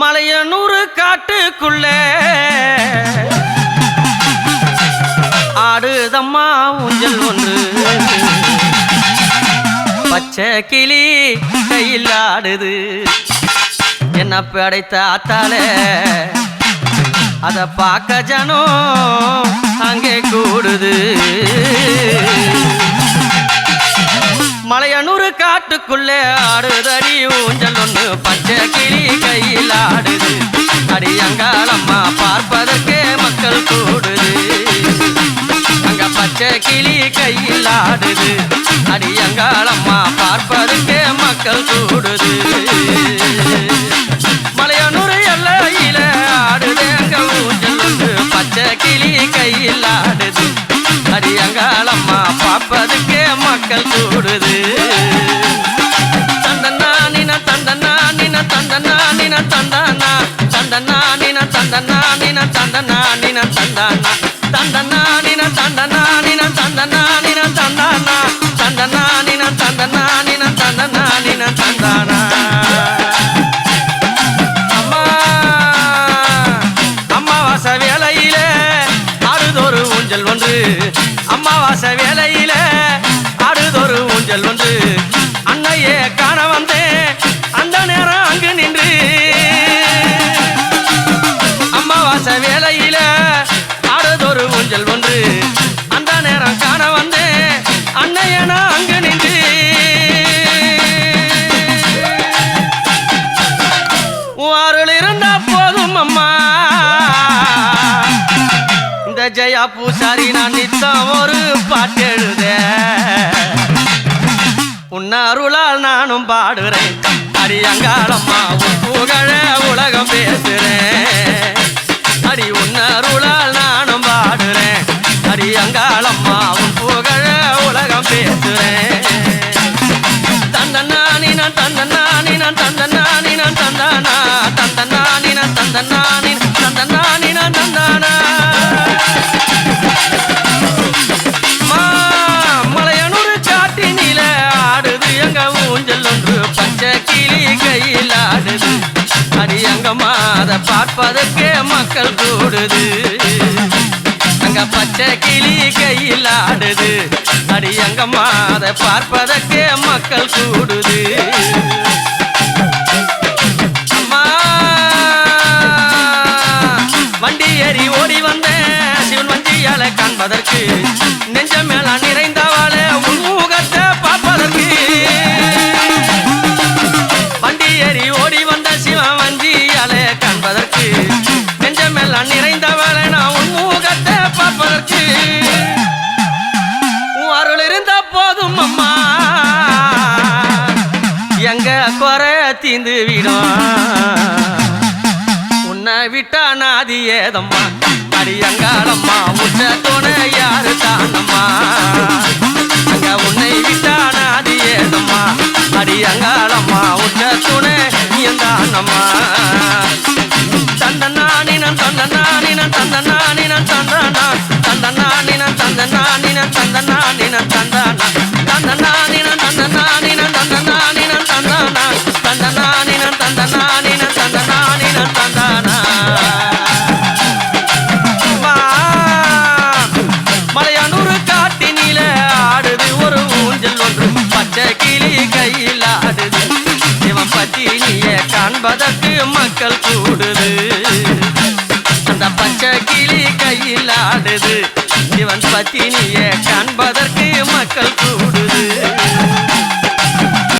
மலையனூறு காட்டுக்குள்ள. ஆடுதம்மா ஊஞ்சல் ஒன்று. பச்சை கிளி கையில் ஆடுது. என்ன படைத்த ஆத்தாலே? அத பார்க்க ஜனம் அங்கே கூடுது. மலையனூறு காட்டுக்குள்ளே ஆடுதடி ஊஞ்சல் ஒன்று பச்சை கிளி கையில் ஆடுது. அடியங்காலம்மா பார்ப்பதற்கே மக்கள் கூடுது. அங்க பச்சை கிளி கையில் ஆடுது. அடியங்காலம்மா பார்ப்பதற்கே மக்கள் கூடுது. மலையனூறு எல்லையில ஆடுது அங்க ஊஞ்சல் ஒன்று பச்சை கிளி கையில் ஆடுது. அடியங்காலம்மா பார்ப்பதுக்கே மக்கள் கூடுது. தந்தனா நின தந்தனா நின தந்தானா தந்தனா நின தந்தனா நின தந்தனா நின தந்தானா தந்தனா நின தந்தனா நின தந்தனா நின தந்தானா அம்மா அம்மாவாசை வேலையிலே ஆடுதொரு ஊஞ்சல் ஒன்று. அம்மாவாசை வேலையில ஆடுதொரு ஊஞ்சல் ஒன்று. அன்னையே காண வந்தேன். ஐயா பூசாரி நான் நித்தம் ஒரு பாட்டு எழுத. உன்ன அருளால் நானும் பாடுறேன் அடி அங்காளம்மா புகழ உலகம் பேசுறேன் அடி உன்ன அருளால் நானும் பாடுறேன் அடி அடி அங்கம்மா அதை பார்ப்பதற்கே மக்கள் கூடுது. அங்க பச்சை கிளி கையில் ஆடுது. அடி அங்கம்மா அதை பார்ப்பதற்கே மக்கள் கூடுது. அம்மா வண்டி ஏறி ஓடி வந்தேன். சிவன் வண்டியால காண்பதற்கு நெஞ்ச நிறை குறை தீந்து விடும். உன்னை விட்டா நாதி ஏதம்மா? அடியங்காலம்மா உன்ன துணை யாரு தானம்மா? அங்க உன்னை விட்டா நாதி ஏதம்மா? அடியங்காலம்மா உன்ன துணை தானம்மா? தந்தனானினம் தந்தனானினம் தந்தனானினம் தந்தனா தந்தனானினம் தந்தனானினம் தந்தனானினம் தந்தனா தந்தனானினம் கையில் இவன் பத்தினிய காண்பதற்கு மக்கள் கூடுது. அந்த பச்சை கிளி கையில் ஆடுது இவன் பத்தினிய காண்பதற்கு மக்கள் கூடுது.